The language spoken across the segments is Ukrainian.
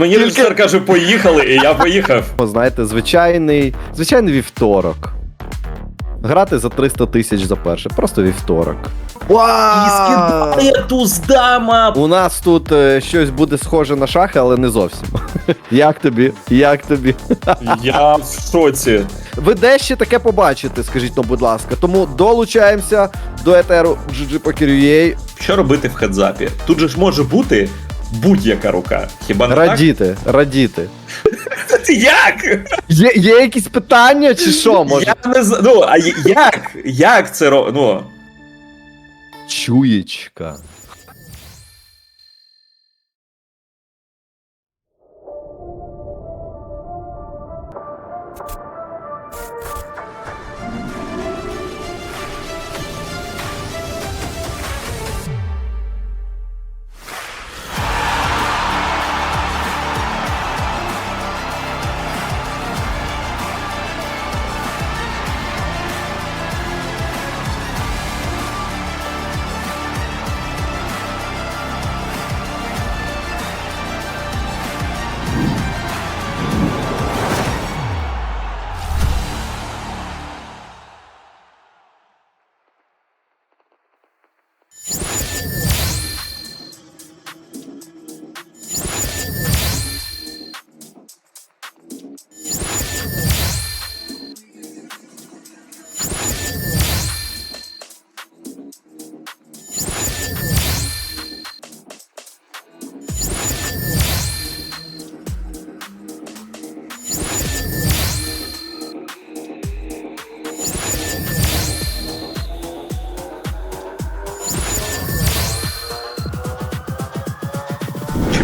Мені режисер каже, поїхали, і я поїхав. Знаєте, звичайний, звичайний вівторок. Грати за 300 тисяч за перше, просто вівторок. І скидає туз дама. У нас тут е, щось буде схоже на шахи, але не зовсім. Як тобі? Як тобі? Я в шоці. Ви де ще таке побачите, скажіть ну, будь ласка. Тому долучаємося до етеру GG Poker.ua. Що робити в хедзапі? Тут же ж може бути будь-яка рука. Хіба не Радіти, радіти. так? Як? Є, є якісь питання чи що? Може? Я не знаю. Ну, а як? Як це ро... Ну, Чуєчка.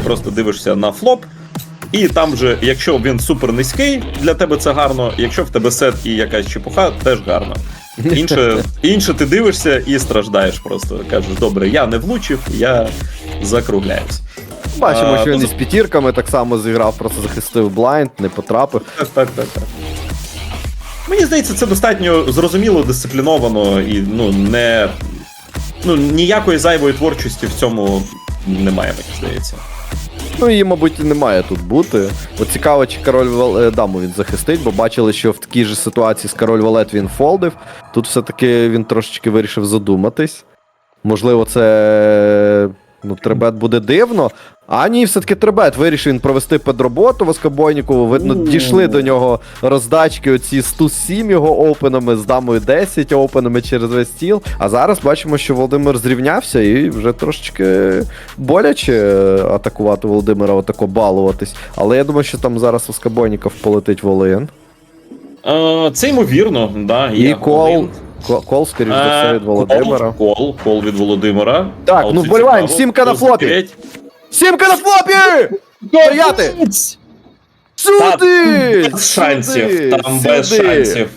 Просто дивишся на флоп. І там вже, якщо він супер низький, для тебе це гарно. Якщо в тебе сет і якась чепуха, теж гарно. Інше, інше ти дивишся і страждаєш просто. Кажеш, добре, я не влучив, я закругляюсь. Бачимо, А, що він то- із п'ятірками так само зіграв, просто захистив блайнд, не потрапив. Так, так, так, так. Мені здається, це достатньо зрозуміло, дисципліновано і ну не. Ну, ніякої зайвої творчості в цьому немає, мені здається. Ну її, мабуть, і не має тут бути. От цікаво, чи король Вал- е, даму він захистить, бо бачили, що в такій же ситуації з король валет він фолдив. Тут все-таки він трошечки вирішив задуматись. Можливо, це. Ну, требет буде дивно. А ні, все-таки требет. Вирішив він провести педроботу Воскобойнікову. Видно, У. дійшли до нього роздачки оці з ту 7 його опенами, з дамою 10 опенами через весь стіл. А зараз бачимо, що Володимир зрівнявся і вже трошечки боляче е, атакувати Володимира, отако балуватись. Але я думаю, що там зараз Воскобойніков полетить Волин. Е, це ймовірно, да. І кол, кол, кол, скоріш за все, Е, від Володимира. Кол, кол, від Володимира. Так, А ну, вболіваємо, сімка на Плюс на флопі! Стояти! Сюди! Без шансів, там без шансів.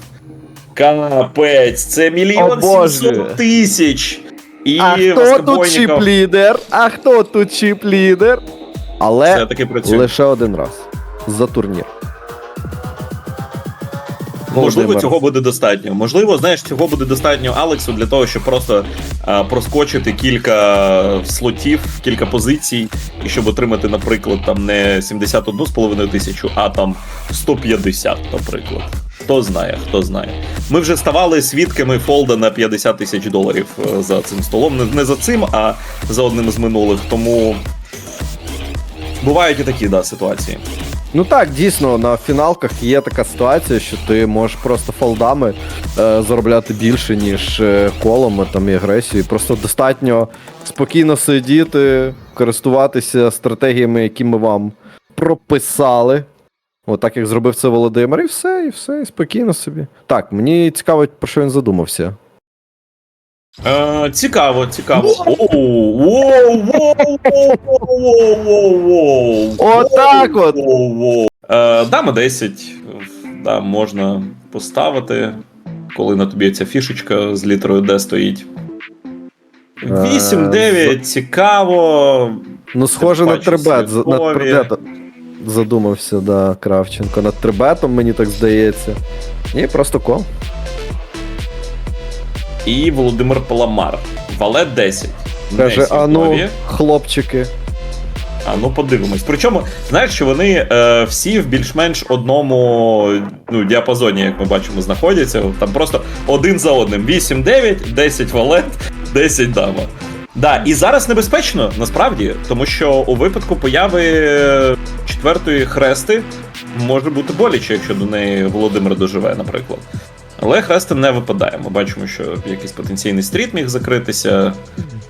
Капець, це мільйон сімсот тисяч. І А хто тут чіп-лідер? А хто тут чіп-лідер? Але лише один раз. За турнір. Можливо, цього буде достатньо. Можливо, знаєш, цього буде достатньо Алексу для того, щоб просто а, проскочити кілька слотів, кілька позицій, і щоб отримати, наприклад, там не 71,5 тисячу, а там 150, наприклад. Хто знає, хто знає. Ми вже ставали свідками фолда на 50 тисяч доларів е, за цим столом. Не, не за цим, а за одним з минулих. Тому бувають і такі да, ситуації. Ну так, дійсно, на фіналках є така ситуація, що ти можеш просто фолдами е, заробляти більше, ніж е, колами там і агресією. Просто достатньо спокійно сидіти, користуватися стратегіями, які ми вам прописали. От так як зробив це Володимир, і все, і все, і спокійно собі. Так, мені цікаво, про що він задумався. Е, цікаво, цікаво. Оу, воу, воу, воу, воу, воу, воу. Отак от. Воу, воу. Е, Дама 10. Да, можна поставити, коли на тобі ця фішечка з літерою D стоїть. 8-9, цікаво. Ну, схоже на трибет. за- Над святкові. трибетом задумався, да, Кравченко. Над трибетом, мені так здається. Ні, просто кол. І Володимир Паламар. Валет 10. Каже, Не а ну, сімкові. хлопчики. А ну подивимось. Причому, знаєш, що вони е, всі в більш-менш одному ну, діапазоні, як ми бачимо, знаходяться. Там просто один за одним. 8-9, 10 валет, 10 дама. Да, і зараз небезпечно, насправді, тому що у випадку появи е, четвертої хрести може бути боляче, якщо до неї Володимир доживе, наприклад. Але хрести не випадає. Ми бачимо, що якийсь потенційний стріт міг закритися.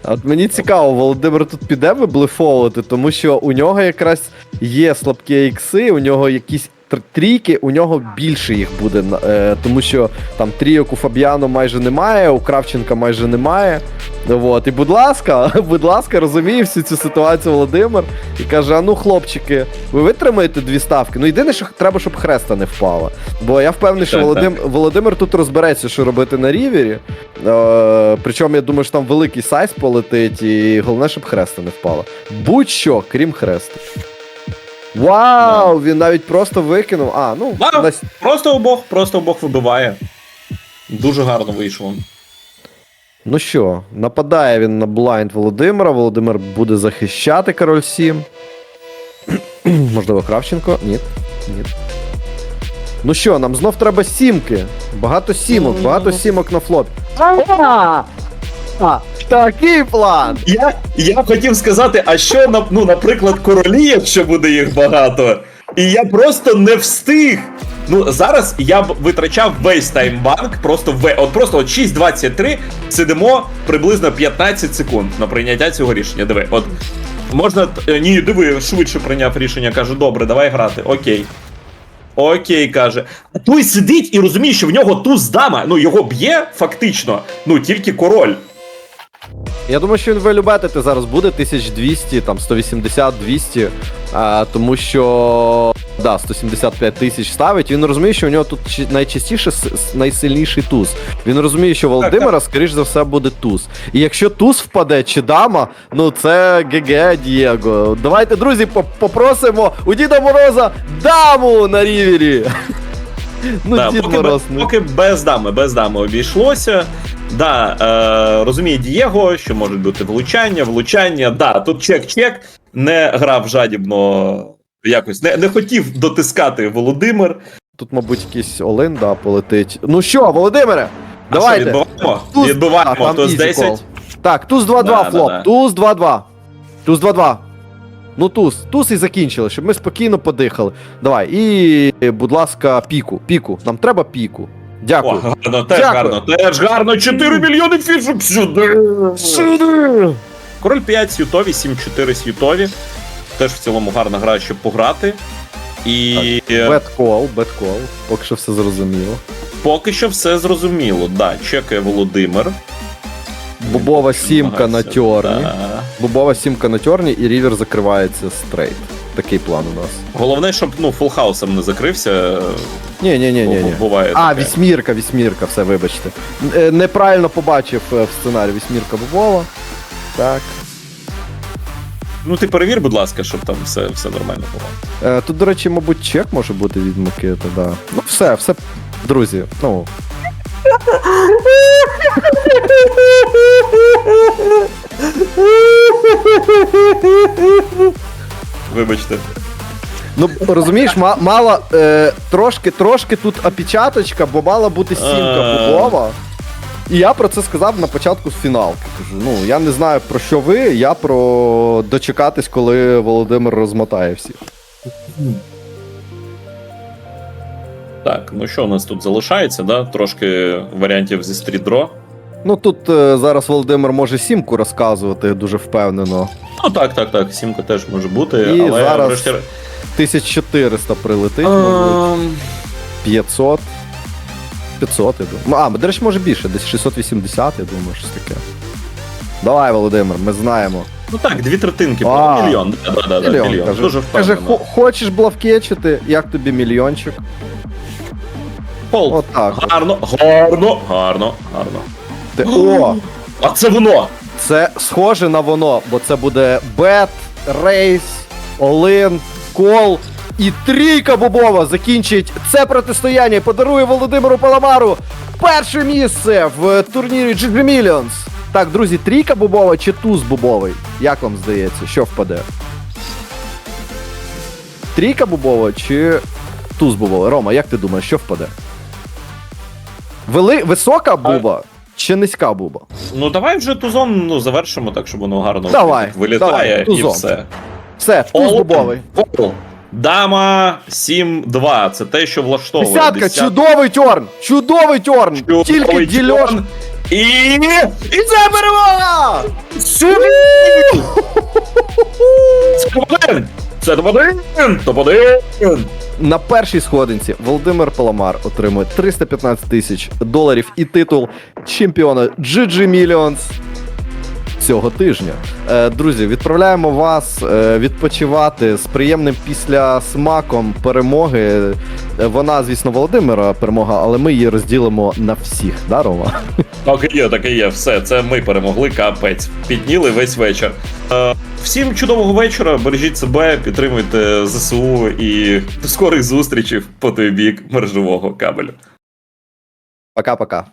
От мені цікаво, Володимир тут піде виблефовувати, тому що у нього якраз є слабкі ікси, у нього якісь трійки, у нього більше їх буде, е, тому що там трійок у Фабіано майже немає, у Кравченка майже немає. Вот. І будь ласка, будь ласка, розуміє всю цю ситуацію Володимир і каже: а ну, хлопчики, ви витримаєте дві ставки. Ну єдине, що треба, щоб хреста не впала. Бо я впевнений, що Так, Володим... Володимир тут розбереться, що робити на рівері. Е, причому я думаю, що там великий сайз полетить, і головне, щоб хреста не впала. Будь-що, крім хреста. Вау! Він навіть просто викинув. А, ну, Вау! нас- Просто обох, просто обох вибиває. Дуже гарно вийшло. ну що, нападає він на блайнд Володимира. Володимир буде захищати король 7. Можливо, Кравченко? Ні. Ні. Ну що, нам знов треба сімки. Багато сімок, багато сімок на флопі. А, а, такий план! Я, я хотів сказати, а що ну, наприклад, королі, якщо буде їх багато, і я просто не встиг. Ну, зараз я б витрачав весь таймбанк, просто в от просто от 6.23 сидимо приблизно 15 секунд на прийняття цього рішення. Диви, от можна. е, Ні, диви, швидше прийняв рішення, каже, добре, давай грати. Окей. Окей, каже. А той сидить і розуміє, що в нього туз дама. Ну, його б'є фактично, ну тільки король. Я думаю, що він вилюбетити зараз буде 1200, там 180, 200, а, тому що да, 175 тисяч ставить. Він розуміє, що у нього тут найчастіше найсильніший туз. Він розуміє, що Володимира, скоріш за все, буде туз. І якщо туз впаде чи дама, ну це ГГ Дієго. Давайте, друзі, попросимо у Діда Мороза даму на рівері. Ну, Да, Дід поки, Мороз, ну. поки без дами, без дами обійшлося. Да, е, розуміє Дієго, що можуть бути влучання, влучання. Да, тут чек-чек. Не грав жадібно якось, не, не хотів дотискати Володимир. Тут, мабуть, якийсь Олин, да, полетить. Ну що, Володимире, А давайте. що, відбиваємо? Туз- Відбиваємо, а, туз 10. call. Так, туз 2-2, Да, да, флоп. да. Туз 2-2. Туз 2-2. Ну, туз, туз і закінчили, щоб ми спокійно подихали. Давай, і, будь ласка, піку. Піку. Нам треба піку. О, Дякую. гарно, теж Дякую. гарно, теж гарно. 4 мільйони фішок сюди. Сюди! Король 5 сютові, 7-4 сютові. Теж в цілому гарна гра, щоб пограти. І Беткол, беткол. Поки що все зрозуміло. поки що все зрозуміло. Да, чекає Володимир. Бобова сімка на тьорні. да. Бобова сімка на тьорні і рівер закривається стрейт. Такий план у нас. Головне, щоб ну, фулхаусом не закрився. Ні, ні, ні, ні, ні. Буває А, таке. вісьмірка, вісьмірка, все, вибачте. Е, Неправильно побачив е, в сценарії вісьмірка Бобова. Так. Ну ти перевір, будь ласка, щоб там все, все нормально було. Е, Тут, до речі, мабуть, чек може бути від Микити, да. Ну, все, все, друзі, ну. Вибачте. Ну, розумієш, ма- мала е, трошки, трошки тут опечаточка, бо мала бути сімка А. Бобова. І я про це сказав на початку фіналки. Кажу, ну, я не знаю про що ви, я про дочекатись, коли Володимир розмотає всіх. Так, ну що у нас тут залишається, да? Трошки варіантів зі стрітдро. Ну тут е, зараз Володимир може сімку розказувати дуже впевнено. Ну так, так, так. Сімка теж може бути, І але зараз врешті. 1400 прилетить, мабуть. Ем, 500. 500, я думаю. А, до речі, може більше, десь 680, я думаю, щось таке. Давай, Володимир, ми знаємо. Ну так, дві третинки, А. мільйон. Да, да, да, да, Мільйон, мільйон. каже. Дуже Каже, впевнено. «Хо- хочеш блавкечити, як тобі мільйончик? Пол. Отак. Гарно, гарно, гарно, гарно. Ти, о, А це воно! це схоже на воно, бо це буде бет, рейс, олин, кол. І трійка Бобова закінчить це протистояння і подарує Володимиру Паламару перше місце в турнірі GG Millions. Так, друзі, трійка Бобова чи туз Бобовий? Як вам здається, що впаде? Трійка бубова чи туз бубова? Рома, як ти думаєш, що впаде? Вели... Висока буба чи низька буба? Ну давай вже тузом ну, завершимо так, щоб воно гарно Давай, вилітає давай, і тузом. все. Все, туз All бубовий. in, all. Дама 7-2. Це те, що влаштовує. Десятка, Десят- чудовий тьорн! Чудовий тьорн! Чудовий Тільки дільош. чорн. І. І це перемога! Це топ-1! Це топ-1! Топ-1! На першій сходинці Володимир Паламар отримує 315 тисяч доларів і титул чемпіона GG Millions цього тижня. Е, друзі, відправляємо вас е, відпочивати з приємним після смаком перемоги. Е, Вона, звісно, Володимира перемога, але ми її розділимо на всіх, да, Рома? Так і є, так і є. Все, це ми перемогли, капець. Підніли весь вечір. Всім чудового вечора, бережіть себе, підтримуйте ЗСУ і до скорих зустрічей по той бік мережевого кабелю. Пока-пока.